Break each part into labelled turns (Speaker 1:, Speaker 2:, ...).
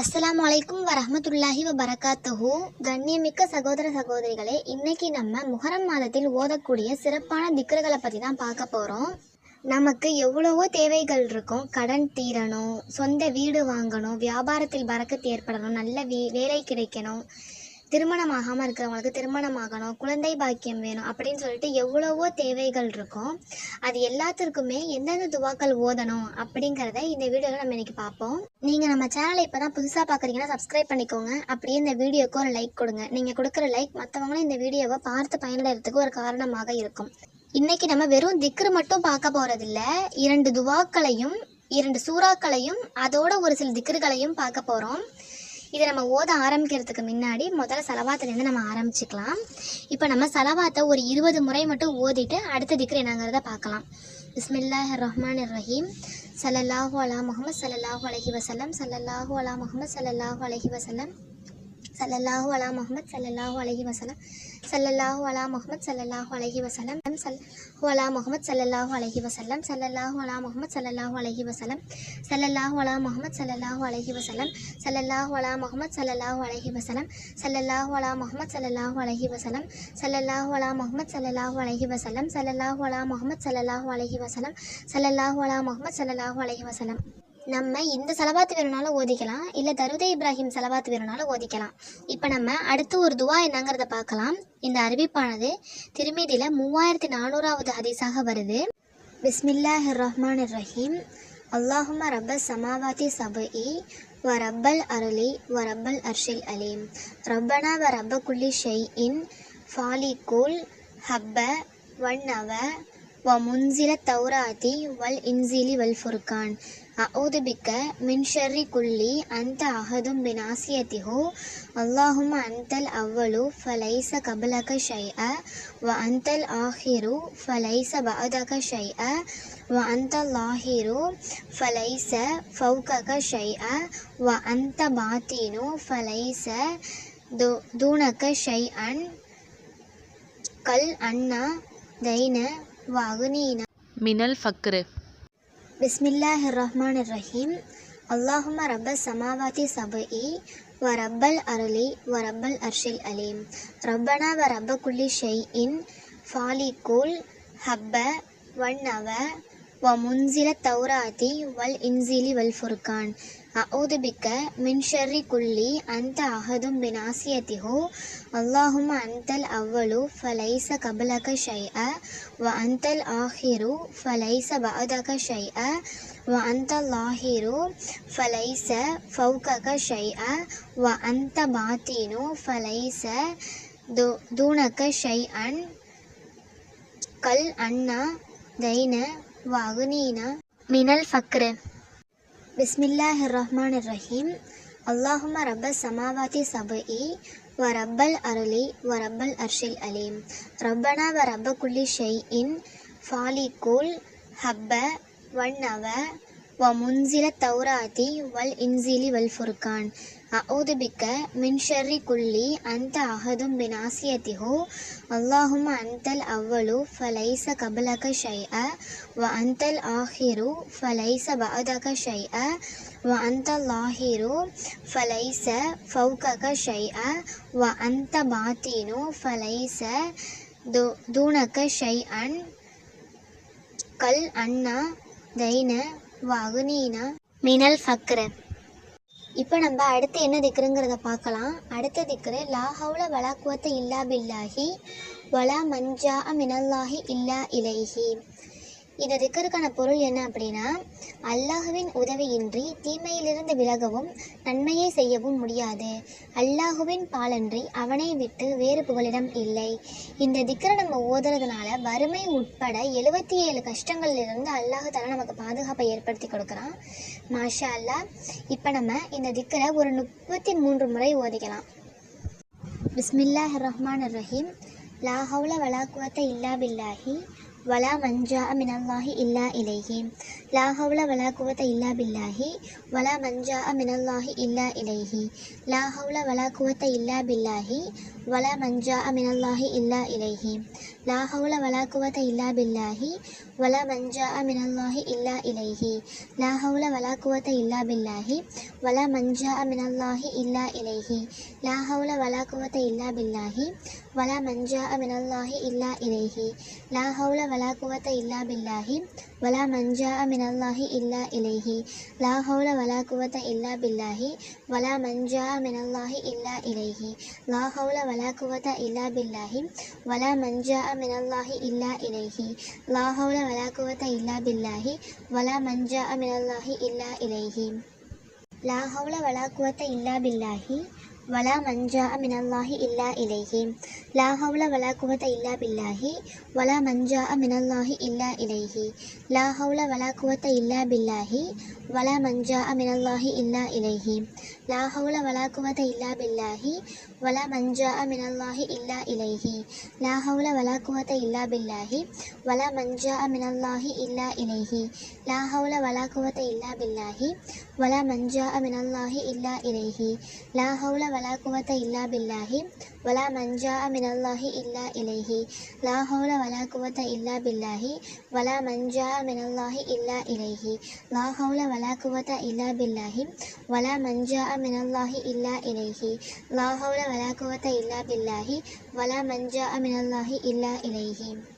Speaker 1: அஸ்லாம் வலைக்கும் வரமத்துல்லாஹி வரகாத்தஹு கண்ணியமிக்க சகோதர சகோதரிகளே இன்னைக்கு நம்ம முஹரம் மாதத்தில் ஓதக்கூடிய சிறப்பான திக்ருகளை பற்றி தான் பார்க்க போகிறோம் நமக்கு எவ்வளவோ தேவைகள் இருக்கும். கடன் தீரணும் சொந்த வீடு வாங்கணும் வியாபாரத்தில் பறக்கத்து ஏற்படணும் நல்ல வீ வேலை கிடைக்கணும். திருமணமாகாமல் இருக்கிறவங்களுக்கு திருமணம் ஆகணும் குழந்தை பாக்கியம் வேணும் அப்படின்னு சொல்லிட்டு எவ்வளவோ தேவைகள் இருக்கும். அது எல்லாத்திற்குமே எந்தெந்த துவாக்கள் ஓதணும் அப்படிங்கிறத இந்த வீடியோவில் நம்ம இன்னைக்கு பார்ப்போம். நீங்கள் நம்ம சேனலை இப்போ தான் புதுசாக பார்க்குறீங்கன்னா சப்ஸ்கிரைப் பண்ணிக்கோங்க. அப்படியே இந்த வீடியோக்கு ஒரு லைக் கொடுங்க. நீங்கள் கொடுக்குற லைக் மற்றவங்களும் இந்த வீடியோவை பார்த்து பயனடைகிறதுக்கு ஒரு காரணமாக இருக்கும். இன்னைக்கு நம்ம வெறும் திக்ரு மட்டும் பார்க்க போகிறதில்ல இரண்டு துவாக்களையும் இரண்டு சூறாக்களையும் அதோட ஒரு சில திக்ருகளையும் பார்க்க போகிறோம் இதை நம்ம ஓத ஆரம்பிக்கிறதுக்கு முன்னாடி முதல்ல சலவாத்துலேருந்து நம்ம ஆரம்பிச்சுக்கலாம். இப்போ நம்ம சலவாத்தை ஒரு இருபது முறை மட்டும் ஓதிட்டு அடுத்த திக்ரு என்னங்கிறத பார்க்கலாம். பிஸ்மில்லாஹ் ரஹ்மான் ரஹீம் சல்லல்லாஹு அலா முகமது சல்லல்லாஹு அலஹி வஸல்லம் சல்லல்லாஹு அலா முகமது சல்லல்லாஹு அலஹி வஸல்லம். சல்லல்லாஹு அலா முகமது சல்லல்லாஹு அலஹி வசலம் சல்லல்லாஹு அலா முகமது சல்லல்லாஹு அலைஹி வஸல்லம் சல்லாஹு அலா முகமது சல்லல்லாஹு அலஹி வசலம் சல்லல்லாஹு அலா முகமது சல்லல்லாஹு அலஹி வசலம் சல்லல்லாஹு அலா முகமது சல்லல்லாஹு அலஹி வசலம் சல்லல்லாஹு அலா முகமது சல்லல்லாஹு அலஹி வசலம் சல்லல்லாஹு அலா முகமது சல்லல்லாஹு அலஹி வசலம் சல்லல்லாஹு அலா முகமது சல்லல்லாஹு அலஹி வசலம் சல்லல்லாஹு அலா முகமது சல்லல்லாஹு அலஹி வசலம் சல்லல்லாஹு அலா முகமது சல்லல்லாஹு அலஹி வசலம் நம்ம இந்த செலவாத்து வேணும்னாலும் ஓதிக்கலாம். இல்லை தருதே இப்ராஹிம் செலவாத்து வேணும்னாலும் ஓதிக்கலாம். இப்போ நம்ம அடுத்து ஒரு துவா என்னங்கிறத பார்க்கலாம். இந்த அறிவிப்பானது திருமீதியில் மூவாயிரத்தி நானூறாவது ஹதீஸாக வருது. பிஸ்மில்லாஹ் ரஹ்மான் ரஹீம் அல்லாஹும ரப்ப சமாவாதி சபஇ வ ரப்பல் அருளி வ ரப்பல் அர்ஷில் அலீம். ரப்பனா வ ரப்ப குல்லி ஷெய் இன் ஃபாலிகூல் ஹப்ப வன்னவ வ முன்சில தௌராத்தி வல் இன்சிலி வல் ஃபுர்கான். அவுது பிக்க மின் குல்லி அந்த அகதும் பினாசியத்திஹோ அல்லாஹும் அந்தல் அவ்வளு ஃபலைச கபலக ஷைஅ வ அந்தல் ஆஹிரு ஃபலைச பஅதக ஷைஅ வ அந்த லாஹிரு ஃபலைச ஃபௌகக ஷைஅ வ அந்த பாத்தீனு ஃபலைச து தூணக ஷைஅன் கல் அண்ணா தைன வ அகுனீனா
Speaker 2: மினல் ஃபக்ரு
Speaker 1: பிஸ்மில்லாஹ் ரஹ்மான் ரஹீம் அல்லாஹும ரப்ப சமாவாதி சபஇ வ ரப்பல் அருளி வ ரப்பல் அர்ஷில் அலீம். ரப்பனா வ ரப்ப குல்லி ஷெய் இன் ஃபாலிகூல் ஹப்ப வன்னவ வ முன்சில தௌராத்தி வல் இன்சிலி வல் ஃபுர்கான் அவுது பிக்க மின் ஷர்ரி குல்லி அந்த அஹதும் பினாசியத்திஹு அல்லாஹும அந்தல் அவ்வளு ஃபலைச கபலக ஷைஅ வ அந்தல் ஆஹிரு ஃபலைச பஅதக ஷைஅ வ அந்த லாஹிரு ஃபலைச ஃபௌகக ஷைஅ வ அந்த பாத்தீனு ஃபலைச து தூணக ஷைஅன் கல் அண்ணா தைன வ மினல் ஃபக்ரு பிஸ்மில்லாஹ் ரஹ்மான் ரஹீம் அல்லாஹும ரப்ப சமாவாதி சபஇ வ ரப்பல் அருளி வ ரப்பல் அர்ஷில் அலீம் ரப்பனா வ ரப்ப குள்ளி ஷெய் இன் ஃபாலி ஃபாலிகூல் ஹப்ப வன்னவ வ முன்சில தௌராத்தி வல் இன்சிலி வல் ஃபுர்கான் அவுது பிக்க மின் ஷர்ரி குல்லி அந்த அஹதும் பினாசியத்திஹு அல்லாஹும அந்தல் அவ்வளு ஃபலைச கபலக ஷைஅ வ அந்தல் ஆஹிரு ஃபலைச பஅதக ஷைஅ வ அந்த லாஹிரு ஃபலைச ஃபௌகக ஷைஅ வ அந்த பாத்தீனு ஃபலைச து தூணக ஷைஅன் கல் அண்ணா தைன வ அகுனீனா மினல் ஃபக்ரு இப்போ நம்ம அடுத்து என்ன திக்ருங்கிறத பார்க்கலாம். அடுத்த திக்ரு லா ஹவுல வலா குவத்த இல்லா பில்லாஹி வலா மஞ்சா மினல்லாஹி இல்லா இலைஹி. இந்த திக்கருக்கான பொருள் என்ன அப்படின்னா அல்லாஹுவின் உதவியின்றி தீமையிலிருந்து விலகவும் நன்மையை செய்யவும் முடியாது. அல்லாஹுவின் பாலன்றி அவனை விட்டு வேறு புகலிடம் இல்லை. இந்த திக்கரை நம்ம ஓதுறதுனால வறுமை உட்பட எழுபத்தி ஏழு கஷ்டங்கள்லேருந்து அல்லாஹு தாலா நமக்கு பாதுகாப்பை ஏற்படுத்தி கொடுக்குறான். மாஷா அல்லாஹ் இப்போ நம்ம இந்த திக்கரை ஒரு முப்பத்தி மூன்று முறை ஓதிக்கலாம். பிஸ்மில்லாஹ் ரஹ்மான் ரஹீம். லா ஹவுல வலா இல்லா பில்லாஹி. ولا من جاء من الله إلا إليه. لا حول ولا قوة إلا بالله. ولا من جاء من الله إلا إليه. لا حول ولا قوة إلا بالله. ولا من جاء من الله إلا إليه. லா ஹவுல வலா குவத இல்லா பில்லாஹி வலா மஞ்சா மினல்லாஹி இல்லா இலைஹி லா ஹவுல வலா குவத இல்லா பில்லாஹி வலா மஞ்சா மினல்லாஹி இல்லா இலைஹி லா ஹவுல வலா குவத இல்லா பில்லாஹி வலா மஞ்சா மினல்லாஹி இல்லா இலைஹி லா ஹவுல வலா குவத இல்லா பில்லாஹி வலா மஞ்சா மினல்லாஹி இல்லா இலைஹி லா ஹவுல வலா குவத இல்லா பில்லாஹி வலா மஞ்சா மினல்லாஹி இல்லா இலைஹி லா ஹவுல வலா குவத இல்லா பில்லாஹி வலா மஞ்சா மினல்லாஹி இல்லா இலைஹி லா ஹவுல வலா குவத்த இல்லா பில்லாஹி வலா மஞ்சா மினல்லாஹி இல்லா இலைஹி லா ஹவுல வலா குவத்த இல்லா பில்லாஹி ولا من جاء من الله إلا إليه. لا حول ولا قوة إلا بالله ولا من جاء من الله إلا إليه. لا حول ولا قوة إلا بالله ولا من جاء من الله إلا إليه. لا حول ولا قوة إلا بالله ولا من جاء من الله إلا إليه. لا حول ولا قوة إلا بالله ولا من جاء من الله إلا إليه. لا حول ولا قوة إلا بالله ولا من جاء من الله إلا إليه. لا حول ولا قوة إلا بالله. ولا من جاء من الله إلا إليه. لا حول ولا قوة إلا بالله. ولا من جاء من الله إلا إليه. لا حول ولا قوة إلا بالله. ولا من جاء من الله إلا إليه. لا حول ولا قوة إلا بالله. ولا من جاء من الله إلا إليه.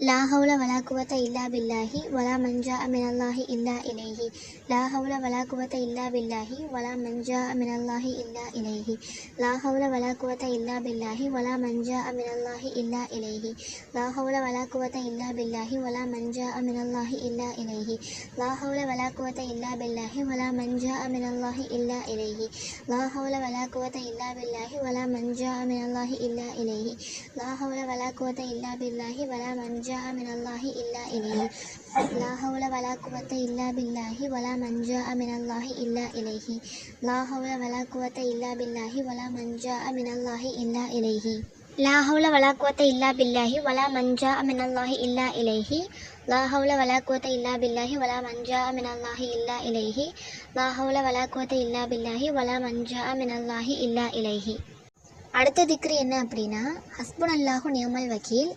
Speaker 1: لا حول ولا قوة إلا بالله ولا من جاء من الله إلا إليه. لا حول ولا قوة إلا بالله ولا من جاء من الله إلا إليه. لا حول ولا قوة إلا بالله ولا من جاء من الله إلا إليه. لا حول ولا قوة إلا بالله ولا من جاء من الله إلا إليه. لا حول ولا قوة إلا بالله ولا من جاء من الله إلا إليه. لا حول ولا قوة إلا بالله ولا من جاء من الله إلا إليه. لا حول ولا قوة إلا بالله ولا من மஞ்சா மினல்லாஹி இல்லா இலைஹி லா ஹவுல வலா குவத்த இல்லா பில்லாஹி வலா மஞ்சா மினல்லாஹி இல்லா இலைஹி லா ஹவுல வலா குவத்த இல்லா பில்லாஹி வலா மஞ்சா மினல்லாஹி இல்லா இலைஹி லா ஹவுல வலா குவத்த இல்லா பில்லாஹி வலா மஞ்சா மினல்லாஹி இல்லா இலைஹி லா ஹவுல வலா குவத்த இல்லா பில்லாஹி வலா மஞ்சா மினல்லாஹி இல்லா இலைஹி லா ஹவுல வலா குவத்த இல்லா பில்லாஹி வலா மஞ்சா மினல்லாஹி இல்லா இலைஹி அடுத்த திக்ரி என்ன அப்படின்னா ஹஸ்புன் அல்லாஹு நியமல் வக்கீல்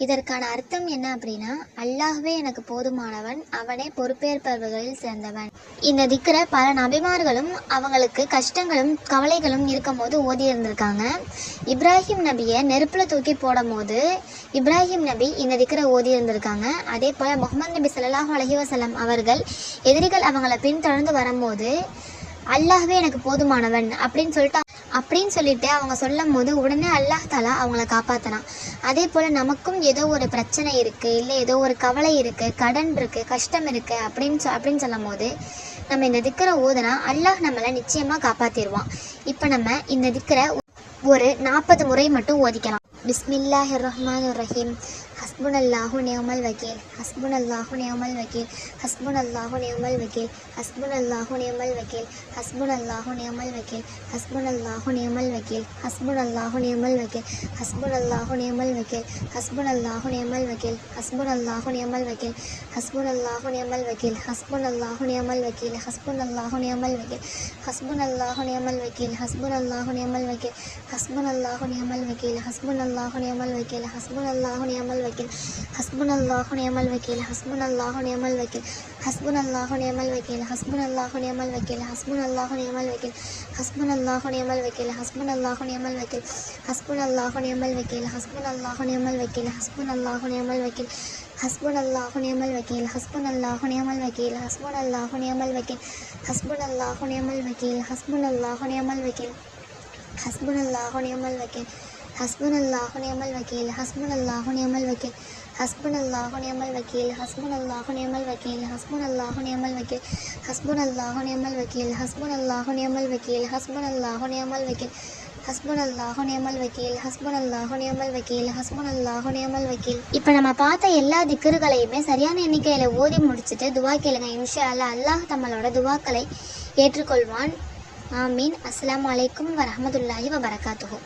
Speaker 1: இதற்கான அர்த்தம் என்ன அப்படின்னா அல்லாஹ்வே எனக்கு போதுமானவன் அவனே பொறுப்பேற்பவர்களில் சேர்ந்தவன் இந்த திக்கரை பல நபிமார்களும் அவங்களுக்கு கஷ்டங்களும் கவலைகளும் இருக்கும்போது ஓதி இருந்திருக்காங்க இப்ராஹிம் நபியை நெருப்பில் தூக்கி போடும் போது இப்ராஹிம் நபி இந்த திக்கரை ஓதி இருந்திருக்காங்க அதே போல் முகமது நபி ஸல்லல்லாஹு அலஹி வசலம் அவர்கள் எதிரிகள் அவங்கள பின்தொடர்ந்து வரும்போது அல்லாஹ்வே எனக்கு போதுமானவன் அப்படின்னு சொல்லிட்டு அப்படின்னு சொல்லிட்டு அவங்க சொல்லும் போது உடனே அல்லாஹ் தாலா அவங்கள காப்பாற்றினான் அதே போல் நமக்கும் ஏதோ ஒரு பிரச்சனை இருக்குது இல்லை ஏதோ ஒரு கவலை இருக்குது கடன் இருக்குது கஷ்டம் இருக்குது அப்படின்னு சொ அப்படின்னு சொல்லும் போது நம்ம இந்த திக்கரை ஓதுனா அல்லாஹ் நம்மளை நிச்சயமாக காப்பாற்றிடுவான் இப்போ நம்ம இந்த திக்கரை ஒரு நாற்பது முறை மட்டும் ஓதிக்கலாம். பிஸ்மில்லாஹிர் ரஹ்மான் ரஹீம். ஹஸ்புன் அல்லாஹு நியமல் வக்கீல் ஹஸ்புன் அல்லாஹு நியமல் வக்கீல் ஹஸ்புன் அல்லாஹு நியமல் வக்கீல் ஹஸ்புன் அல்லாஹு நியமல் வக்கீல் ஹஸ்புன் அல்லாஹு நியமல் வக்கீல் ஹஸ்புன் அல்லாஹு நியமல் வக்கீல் ஹஸ்புன் அல்லாஹு நியமல் வக்கீல் ஹஸ்புன் அல்லாஹு நியமல் வக்கீல் ஹஸ்புன் அல்லாஹு நியமல் வக்கீல் ஹஸ்புன் அல்லாஹு நியமல் வக்கீல் ஹஸ்புன் அல்லாஹு நியமல் வக்கீல் ஹஸ்புன் அல்லாஹு நியமல் வக்கீல் ஹஸ்புன் அல்லாஹு நியமல் வக்கீல் ஹஸ்புன் அல்லாஹு நியமல் வக்கீல் ஹஸ்புன் அல்லாஹு நியமல் வக்கீல் ஹஸ்புன் அல்லாஹு நியமல் வக்கீல் ஹஸ்புன் அல்லாஹு நியமல் வக்கீல் ஹஸ்புன் அல்லாஹு நியமல் வக்கீல் ஹஸ்புன் அல்லாஹு நியமல் வக்கீல் ஹஸ்புன் அல்லாஹு நியமல் வக்கீல் ஹஸ்புன் அல்லாஹு நியமல் வக்கீல் ஹஸ்புன் அல்லாஹு நியமல் வக்கீல் ஹஸ்புன் அல்லாஹு நியமல் வக்கீல் ஹஸ்புன் அல்லாஹு நியமல் வக்கீல் ஹஸ்புன் அல்லாஹு நியமல் வக்கீல் ஹஸ்புன் அல்லாஹு நியமல் வக்கீல் ஹஸ்புன் அல்லாஹு நியமல் வக்கீல் ஹஸ்புன் அல்லாஹு நியமல் வக்கீல் ஹஸ்புன் அல்லாஹு நியமல் வக்கீல் ஹஸ்புன் அல்லாஹு நியமல் வக்கீல் ஹஸ்புன் அல்லாஹு நியமல் வக்கீல் ஹஸ்புன் அல்லாஹு நியமல் வக்கீல் ஹஸ்புன் அல்லாஹு நியமல் வக்கீல் ஹஸ்புன் அல்லாஹு நியமல் வக்கீல் ஹஸ்புன் அல்லாஹு நியமல் வக்கீல் ஹஸ்புன் அல்லாஹு நியமல் வக்கீல் ஹஸ்புன் அல்லாஹு நியமல் வக்கீல் ஹஸ்புன் அல்லாஹு நியமல் வக்கீல் ஹஸ்புன் அல்லாஹு நியமல் வக்கீல் ஹஸ்புன் அல்லாஹு நியமல் வக்கீல் ஹஸ்புன் அல்லாஹு நியமல் வக்கீல் ஹஸ்புன் அல்லாஹு நியமல் வக்கீல் ஹஸ்புன் அல்லாஹு நியமல் வக்கீல் ஹஸ்புன் அல்லாஹு நியமல் வக்கீல் ஹஸ்புன் அல்லாஹு நியமல் வக்கீல் இப்போ நம்ம பார்த்த எல்லா திக்கர்களையுமே சரியான எண்ணிக்கையில் ஓதி முடிச்சுட்டு துவா கேளுங்க இன்ஷா அல்லாஹ் அல்லாஹ் நம்மளோட துவாக்களை ஏற்றுக்கொள்வான் ஆமீன் அஸ்லாம் வலைக்கும் வரமதுல்லாஹி வபரகாத்துஹு